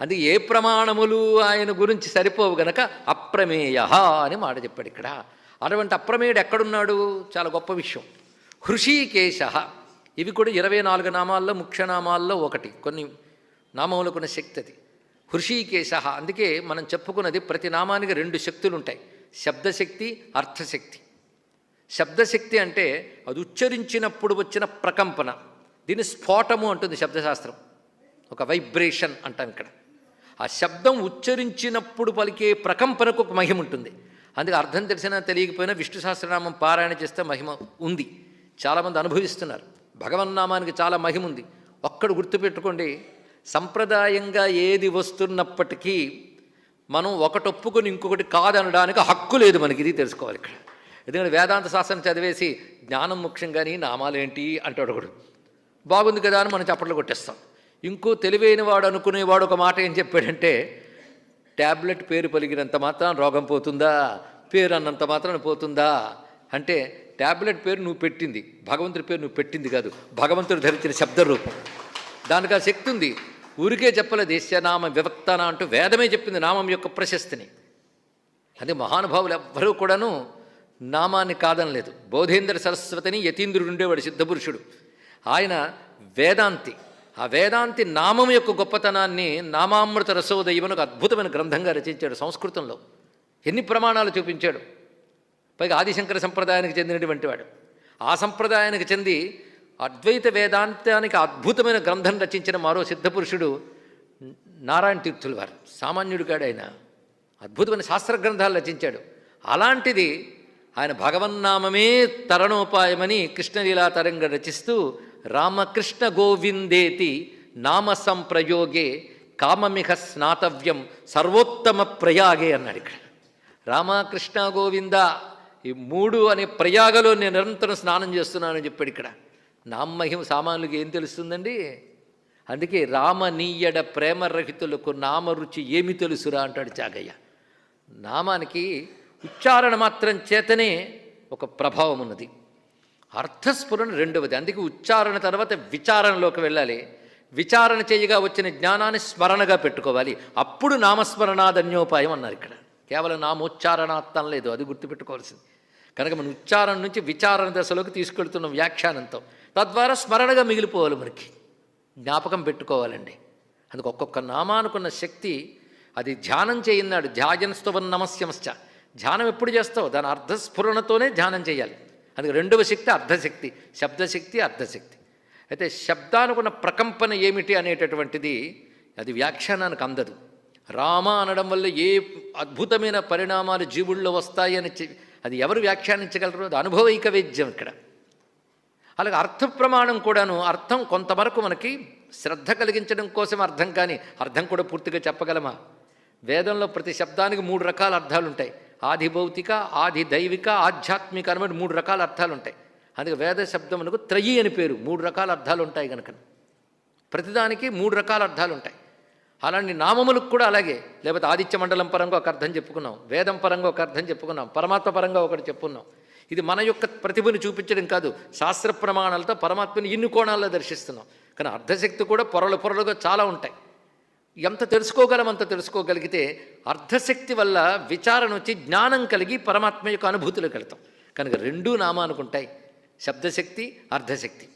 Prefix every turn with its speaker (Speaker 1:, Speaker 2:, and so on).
Speaker 1: అది ఏ ప్రమాణములు ఆయన గురించి సరిపోవు గనక అప్రమేయ అని మాట చెప్పాడు ఇక్కడ. అటువంటి అప్రమేయుడు ఎక్కడున్నాడు? చాలా గొప్ప విషయం. హృషీకేశ. ఇవి కూడా ఇరవై నాలుగు నామాల్లో ముఖ్య నామాల్లో ఒకటి. కొన్ని నామములకు ఉన్న శక్తి అది. హృషికేశ. అందుకే మనం చెప్పుకున్నది ప్రతి నామానికి రెండు శక్తులు ఉంటాయి. శబ్దశక్తి అర్థశక్తి. శబ్దశక్తి అంటే అది ఉచ్చరించినప్పుడు వచ్చిన ప్రకంపన. దీన్ని స్ఫోటము అంటుంది శబ్దశాస్త్రం. ఒక వైబ్రేషన్ అంటాం ఇక్కడ. ఆ శబ్దం ఉచ్చరించినప్పుడు పలికే ప్రకంపనకు ఒక మహిమ ఉంటుంది. అందుకే అర్థం తెలిసినా తెలియకపోయినా విష్ణు సహస్రనామం పారాయణ చేస్తే మహిమ ఉంది. చాలామంది అనుభవిస్తున్నారు. భగవన్నామానికి చాలా మహిమ ఉంది. ఒక్కడు గుర్తుపెట్టుకోండి సంప్రదాయంగా ఏది వస్తున్నప్పటికీ మనం ఒకటి ఒప్పుకొని ఇంకొకటి కాదనడానికి హక్కు లేదు మనకి. ఇది తెలుసుకోవాలి ఇక్కడ. ఎందుకంటే వేదాంత శాస్త్రం చదివేసి జ్ఞానం ముఖ్యం కానీ నామాలేంటి అంటాడు ఒకడు. బాగుంది కదా అని మనం చప్పట్లు కొట్టేస్తాం. ఇంకో తెలివైన వాడు అనుకునేవాడు ఒక మాట ఏం చెప్పాడంటే ట్యాబ్లెట్ పేరు పలికినంత మాత్రం రోగం పోతుందా? పేరు అన్నంత మాత్రం పోతుందా? అంటే ట్యాబ్లెట్ పేరు నువ్వు పెట్టింది భగవంతుడి పేరు నువ్వు పెట్టింది కాదు భగవంతుడు ధరించిన శబ్ద రూపం దానికి ఆ శక్తి ఉంది. ఊరికే చెప్పలేదు దేశ్యనామ వివక్తన అంటూ వేదమే చెప్పింది నామం యొక్క ప్రశస్తిని. అదే మహానుభావులు ఎవ్వరూ కూడాను నామాన్ని కాదనలేదు. బోధేంద్ర సరస్వతిని యతీంద్రుడు ఉండేవాడు సిద్ధపురుషుడు. ఆయన వేదాంతి. ఆ వేదాంతి నామం యొక్క గొప్పతనాన్ని నామామృత రసోదయం ఒక అద్భుతమైన గ్రంథంగా రచించాడు సంస్కృతంలో. ఎన్ని ప్రమాణాలు చూపించాడు? పైగా ఆదిశంకర సంప్రదాయానికి చెందినటువంటి వాడు. ఆ సంప్రదాయానికి చెంది అద్వైత వేదాంతానికి అద్భుతమైన గ్రంథం రచించిన మరో సిద్ధపురుషుడు నారాయణ తీర్థుల వారు. సామాన్యుడు కాడు ఆయన. అద్భుతమైన శాస్త్ర గ్రంథాలు రచించాడు. అలాంటిది ఆయన భగవన్నామమే తరణోపాయమని కృష్ణలీలా తరంగ రచిస్తూ రామకృష్ణ గోవిందేతి నామ సంప్రయోగే కామమిహ స్నాతవ్యం సర్వోత్తమ ప్రయాగే అన్నాడు ఇక్కడ. రామకృష్ణ గోవింద ఈ మూడు అనే ప్రయాగలో నేను నిరంతరం స్నానం చేస్తున్నానని చెప్పాడు ఇక్కడ. నామహిమ సామాన్యులకు ఏం తెలుస్తుందండి? అందుకే రామనీయడ ప్రేమరహితులకు నామరుచి ఏమి తెలుసురా అంటాడు చాగయ్య. నామానికి ఉచ్చారణ మాత్రం చేతనే ఒక ప్రభావం ఉన్నది. అర్థస్ఫురణ రెండవది. అందుకే ఉచ్చారణ తర్వాత విచారణలోకి వెళ్ళాలి. విచారణ చేయగా వచ్చిన జ్ఞానాన్ని స్మరణగా పెట్టుకోవాలి. అప్పుడు నామస్మరణాధన్యోపాయం అన్నారు ఇక్కడ. కేవలం నామోచ్చారణార్థం లేదు అది గుర్తుపెట్టుకోవాల్సింది. కనుక మన ఉచ్చారణ నుంచి విచారణ దశలోకి తీసుకెళ్తున్న వ్యాఖ్యానంతో తద్వారా స్మరణగా మిగిలిపోవాలి మనకి. జ్ఞాపకం పెట్టుకోవాలండి. అందుకు ఒక్కొక్క నామానుకున్న శక్తి అది ధ్యానం చేయన్నాడు. ధ్యాజనస్తవం నమస్యమశ్చ. ధ్యానం ఎప్పుడు చేస్తావు? దాని అర్ధస్ఫురణతోనే ధ్యానం చేయాలి. అందుకే రెండవ శక్తి అర్ధశక్తి శబ్దశక్తి అర్ధశక్తి. అయితే శబ్దానుకున్న ప్రకంపన ఏమిటి అనేటటువంటిది అది వ్యాఖ్యానానికి అందదు. రామ అనడం వల్ల ఏ అద్భుతమైన పరిణామాలు జీవుల్లో వస్తాయి అని అది ఎవరు వ్యాఖ్యానించగలరు? అది అనుభవైక వేద్యం ఇక్కడ. అలాగే అర్థ ప్రమాణం కూడాను అర్థం కొంతవరకు మనకి శ్రద్ధ కలిగించడం కోసం అర్థం కానీ అర్థం కూడా పూర్తిగా చెప్పగలమా? వేదంలో ప్రతి శబ్దానికి మూడు రకాల అర్థాలు ఉంటాయి ఆది భౌతిక ఆది దైవిక ఆధ్యాత్మిక అనమాట మూడు రకాల అర్థాలు ఉంటాయి అందుకే వేద శబ్దమునకు త్రయి అని పేరు. మూడు రకాల అర్థాలు ఉంటాయి కనుక ప్రతిదానికి మూడు రకాల అర్థాలు ఉంటాయి అలాంటి నామములకు కూడా అలాగే. లేకపోతే ఆదిత్య మండలం పరంగా ఒక అర్థం చెప్పుకున్నాం. వేదం పరంగా ఒక అర్థం చెప్పుకున్నాం. పరమాత్మ పరంగా ఒకటి చెప్పుకున్నాం ఇది మన యొక్క ప్రతిభను చూపించడం కాదు. శాస్త్ర ప్రమాణాలతో పరమాత్మని ఇన్ని కోణాల్లో దర్శిస్తున్నాం. కానీ అర్ధశక్తి కూడా పొరలు పొరలుగా చాలా ఉంటాయి. ఎంత తెలుసుకోగలం అంత తెలుసుకోగలిగితే అర్ధశక్తి వల్ల విచారణ వచ్చి జ్ఞానం కలిగి పరమాత్మ యొక్క అనుభూతులు కలుగుతాం. కనుక రెండూ నామానుకుంటాయి శబ్దశక్తి అర్ధశక్తి.